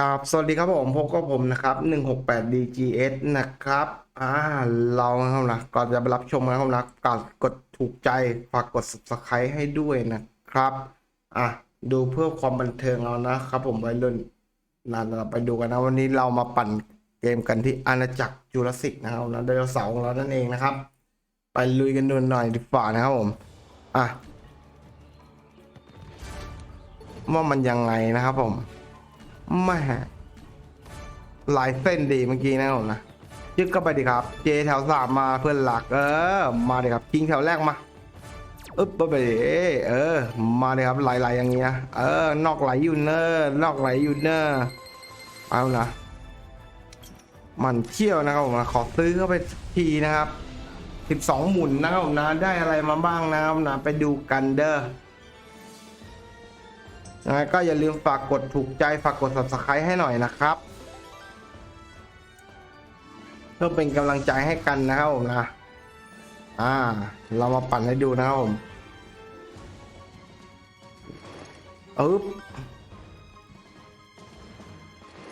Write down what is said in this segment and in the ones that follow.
ครับสวัสดีครับผมพบกับผมนะครับ 168 DGS นะครับอ่าเรานะครับนะก่อนจะไปรับชมนะครับนะกดกดถูกใจฝากกด subscribe ให้ด้วยนะครับอะดูเพื่อความบันเทิงเอานะครับ ผมวัยรุ่นนั่นเราไปดูกันนะวันนี้เรามาปั่นเกมกันที่อาณาจักรจูราสสิกนะครับนะไดโนเสาร์ของเรานั่นเองนะครับ ไปลุยกันดูหน่อยดีกว่านะครับผมอะว่ามันยังไงนะครับผม แม่หลายเส้นดีเมื่อกี้นะผมนะยึดเข้าไปดีครับ เจแถวสามมาเพื่อนหลัก เออ มาดีครับคิงแถวแรกมาอึ๊บไปดิเออ มาดีครับไหลๆอย่างเงี้ย เออ นอกไหลอยู่เนอร์นอกไหลอยู่เนอร์เอานะมันเที่ยวนะครับผมนะขอซื้อเข้าไปทีนะครับสิบสองหมุนนะครับผมนะ ได้อะไรมาบ้างนะครับนะ ไปดูกันเด้อ ยังไงก็อย่าลืมฝากกดถูกใจฝากกด subscribe ให้หน่อยนะครับ เพื่อเป็นกำลังใจให้กันนะครับผมนะ อ่า เรามาปั่นให้ดูนะครับผมอึ๊บ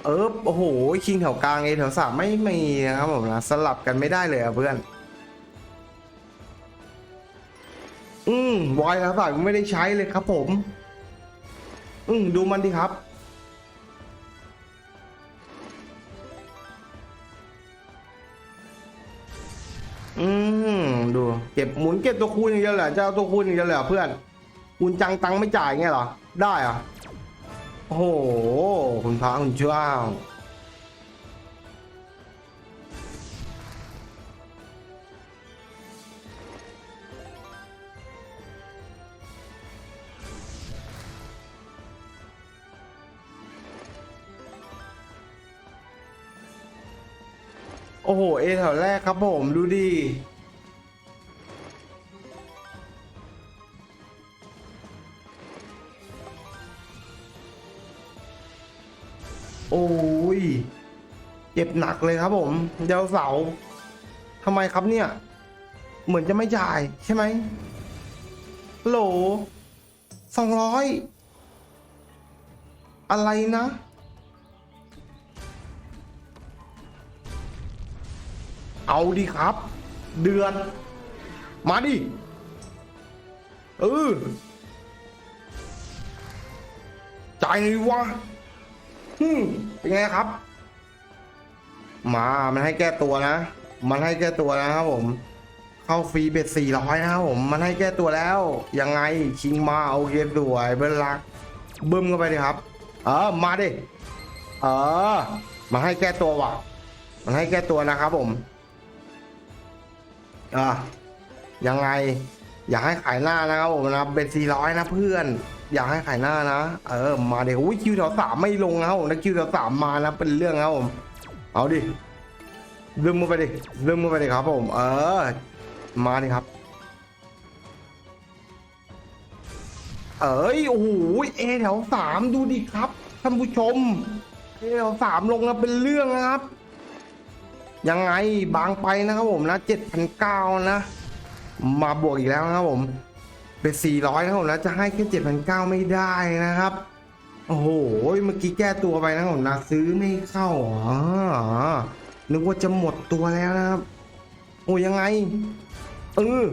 อึ๊บโอ้โห คิงแถวกลางเอแถวสามไม่มีนะครับผมนะ สลับกันไม่ได้เลยอะเพื่อน อืมวายแถวสามไม่ได้ใช้เลยครับผม อืมดูมันดิครับ อืมดู เก็บหมุนเก็บตัวคูณอย่างเดียวแหละจะเอาตัวคูณอย่างเดียวแหละเพื่อนคุณจังตังไม่จ่ายไงเหรอ ได้เหรอะโอ้โห คุณพระคุณเจ้า โอ้โห เอแถวแรกครับผม ดูดิโอ้ย เจ็บหนักเลยครับผม เดาวเสาทำไมครับเนี่ย เหมือนจะไม่จ่ายใช่ไหมโหลสองร้อยอะไรนะ เอาดิครับ เดือน มาดิเออใจวะฮึเป็นไงครับ มา มันให้แก้ตัวนะ มันให้แก้ตัวนะครับผม เข้าฟรีเบ็ดสี่ร้อยนะครับผม มันให้แก้ตัวแล้ว ยังไง ชิงมาโอเคสวยเบิ้ลลักบึ้มเข้าไปดิครับ เออ มาดิ เออมันให้แก้ตัวว่ะ มันให้แก้ตัวนะครับผม อะยังไง อยากให้ขายหน้านะครับผมนะเป็นสี่ร้อยนะเพื่อน อยากให้ขายหน้านะ เออ มาเดี๋ยวอุ้ยคิวแถวสามไม่ลงนะครับผมนะคิวแถวสามมานะเป็นเรื่องครับผม เอาดิเริ่มมือไปดิเริ่มมือไปดิครับผม เออ มาดิครับเอ้ยโอ้โหเอแถวสามดูดิครับท่านผู้ชมเอแถวสามลงแล้วเป็นเรื่องนะครับ ยังไงบางไปนะครับผมนะเจ็ดพันะ มาบวกอีกแล้วนะครับผม เป็นสี่ร้อยนะครับผมนะจะให้แค่เจ็ดพันเก้าไม่ได้นะครับ โอ้โหเมื่อกี้แก้ตัวไปนะครับผมนะซื้อไม่เข้าอ๋อนึกว่าจะหมดตัวแล้วนะครับ โอ้ยังไงเออ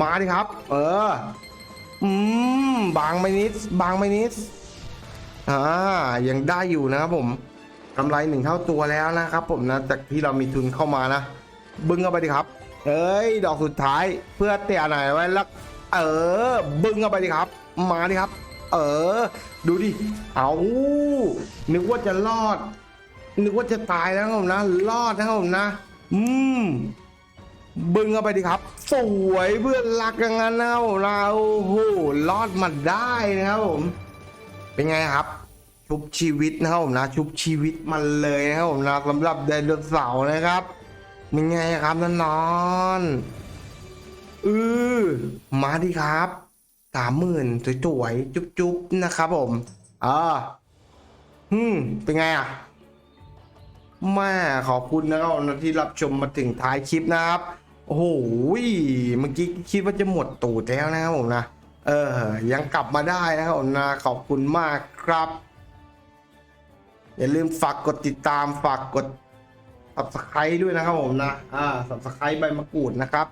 มาดิครับ เออ อืม บางไปนิด บางไปนิด อ่า ยังได้อยู่นะครับผม กำไรหนึ่งเท่าตัวแล้วนะครับผมนะจากที่เรามีทุนเข้ามานะ บึ้งเข้าไปดิครับ เอ้ย ดอกสุดท้ายเพื่อเตะหน่อยไว้แล้วเออ บึ้งเข้าไปดิครับ มาดิครับ เออ ดูดิ เอานึกว่าจะรอด นึกว่าจะตายแล้วครับผมนะ รอดนะครับผมนะ อืมบึ้งเข้าไปดิครับ สวยเพื่อนรักอย่างนั้นนะครับผมนะโอ้โหรอดมาได้นะครับผม เป็นไงครับ ชุบชีวิตนะครับผมนะชุบชีวิตมันเลยนะครับผมนะสำหรับไดโนเสาร์นะครับเป็นไงครับนนอนๆอือมาดิครับสามหมื่นสวยๆจุ๊บๆนะครับผมอ่าฮึมเป็นไงอะแม่ขอบคุณนะครับที่รับชมมาถึงท้ายคลิปนะครับ โอ้โหเมื่อกี้คิดว่าจะหมดตูดแล้วนะครับผมนะเออ ยังกลับมาได้นะครับผมนะขอบคุณมากครับ อย่าลืมฝากกดติดตามฝากกด subscribe ด้วยนะครับผมนะ อ่า subscribe ใบมะกรูดนะครับ